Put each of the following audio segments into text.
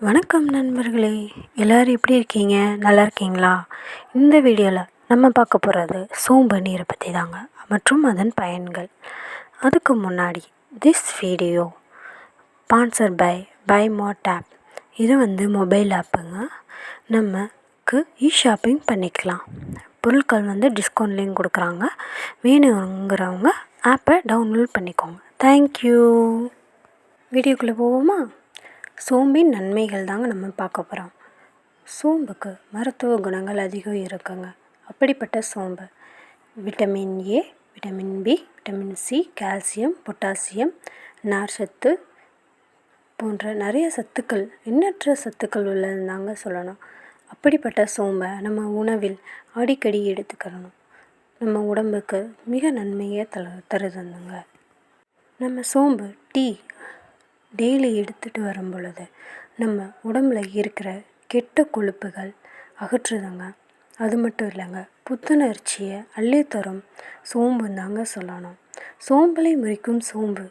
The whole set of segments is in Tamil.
வணக்கம் நண்பர்களே. எல்லோரும் எப்படி இருக்கீங்க? நல்லா இருக்கீங்களா? இந்த வீடியோவில் நம்ம பார்க்க போகிறது சோம்பு நீரை பற்றி தாங்க. மற்றும் அதன் பயன்கள். அதுக்கு முன்னாடி this video sponsor by by mod app இது வந்து மொபைல் ஆப்புங்க நமக்கு இ ஷாப்பிங் பண்ணிக்கலாம். பொருட்கள் வந்து டிஸ்கவுண்ட்லேயும் கொடுக்குறாங்க. வேணுங்கிறவங்க ஆப்பை டவுன்லோட் பண்ணிக்கோங்க. தேங்க்யூ வீடியோக்குள்ளே போவோமா? சோம்பின் நன்மைகள் தாங்க நம்ம பார்க்க போகிறோம் சோம்புக்கு மருத்துவ குணங்கள் அதிகம் இருக்குங்க. அப்படிப்பட்ட சோம்பு vitamin A vitamin B vitamin C calcium potassium நார் சத்து போன்ற நிறைய சத்துக்கள் எண்ணற்ற சத்துக்கள் உள்ளதுதாங்க சொல்லணும். அப்படிப்பட்ட சோம்பை நம்ம உணவில் அடிக்கடி எடுத்துக்கிறணும் நம்ம உடம்புக்கு மிக நன்மையை தர தருதுங்க. நம்ம சோம்பு டீ டெய்லி எடுத்துகிட்டு வரும் பொழுது நம்ம உடம்புல இருக்கிற கெட்ட கொழுப்புகள் அகற்றுதுங்க. அது மட்டும் இல்லைங்க புத்துணர்ச்சியை அள்ளித்தரும் சோம்புன்னு தாங்க சொல்லணும். சோம்பலை முறிக்கும் சோம்பு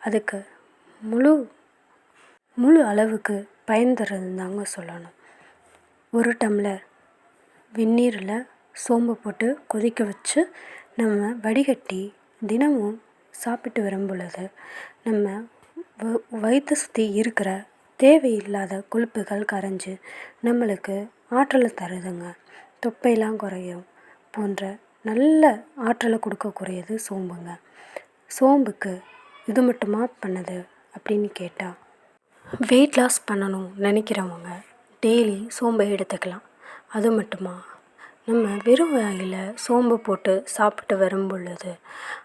அதுக்கு முழு முழு அளவுக்கு பயன் தருதுன்னு தாங்க சொல்லணும். ஒரு டம்ளர் வெந்நீரில் சோம்பு போட்டு கொதிக்க வச்சு நம்ம வடிகட்டி தினமும் சாப்பிட்டு வரும் பொழுது நம்ம வயிற்றை சுற்றி இருக்கிற தேவையில்லாத கொழுப்புகள் கரைஞ்சி நம்மளுக்கு ஆற்றலை தருதுங்க. தொப்பையெல்லாம் குறையும் போன்ற நல்ல ஆற்றலை கொடுக்கக்கூடியது சோம்புங்க. சோம்புக்கு இது மட்டுமா பண்ணுது அப்படின்னு கேட்டால் வெயிட் லாஸ் பண்ணணும் நினைக்கிறவங்க டெய்லி சோம்பை எடுத்துக்கலாம். அது மட்டுமா? நம்ம வெறும் வாயில் சோம்பு போட்டு சாப்பிட்டு வரும் பொழுது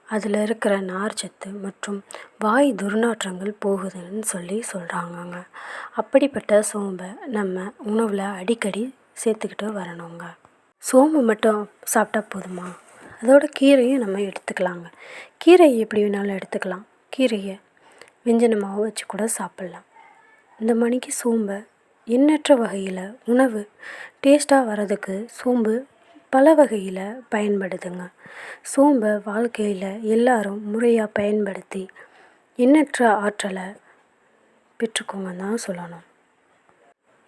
அதில் இருக்கிற நார்ச்சத்து மற்றும் வாய் துர்நாற்றங்கள் போகுதுன்னு சொல்லி சொல்கிறாங்கங்க அப்படிப்பட்ட சோம்பை நம்ம உணவில் அடிக்கடி சேர்த்துக்கிட்டு வரணுங்க. சோம்பு மட்டும் சாப்பிட்டா போதுமா? அதோட கீரையும் நம்ம எடுத்துக்கலாங்க. கீரை எப்படி வேணாலும் எடுத்துக்கலாம். கீரையை வெஞ்சனமாகவும் வச்சு கூட சாப்பிட்லாம். இந்த மணிக்கு சோம்பை எண்ணற்ற வகையில் உணவு டேஸ்ட்டாக வர்றதுக்கு சோம்பு பல வகையில் பயன்படுதுங்க. சோம்பை வாழ்க்கையில் எல்லோரும் முறையாக பயன்படுத்தி எண்ணற்ற ஆற்றலை பெற்றுக்கோங்கன்னு தான் சொல்லணும்.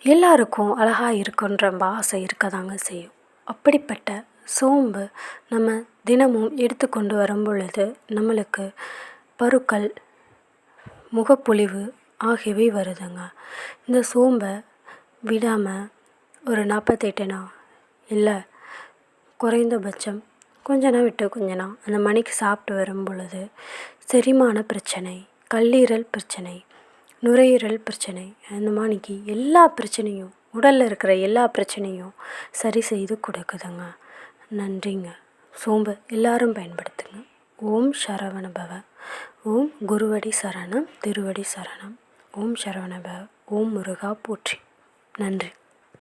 எல்லாருக்கும் அழகாக இருக்குன்ற ஆசை இருக்க தாங்க செய்யும். அப்படிப்பட்ட சோம்பு நம்ம தினமும் எடுத்துக்கொண்டு வரும் பொழுது நம்மளுக்கு பருக்கள் முகப்பொலிவு ஆகியவை வருதுங்க. இந்த சோம்பை விடாமல் ஒரு நாற்பத்தெட்டு இல்லை குறைந்தபட்சம் கொஞ்ச நாள் விட்டு கொஞ்ச நாள் அந்த மணிக்கு சாப்பிட்டு வரும் பொழுது செரிமான பிரச்சனை கல்லீரல் பிரச்சனை நுரையீரல் பிரச்சனை அந்த மாணிக்கு எல்லா பிரச்சனையும் உடலில் இருக்கிற எல்லா பிரச்சனையும் சரி செய்து கொடுக்குதுங்க. நன்றிங்க. சோம்பு எல்லாரும் பயன்படுத்துங்க. ஓம் சரவணபவ. ஓம் குருவடி சரணம் திருவடி சரணம். ஓம் சரவணபவ. ஓம் முருகா போற்றி. நன்றி.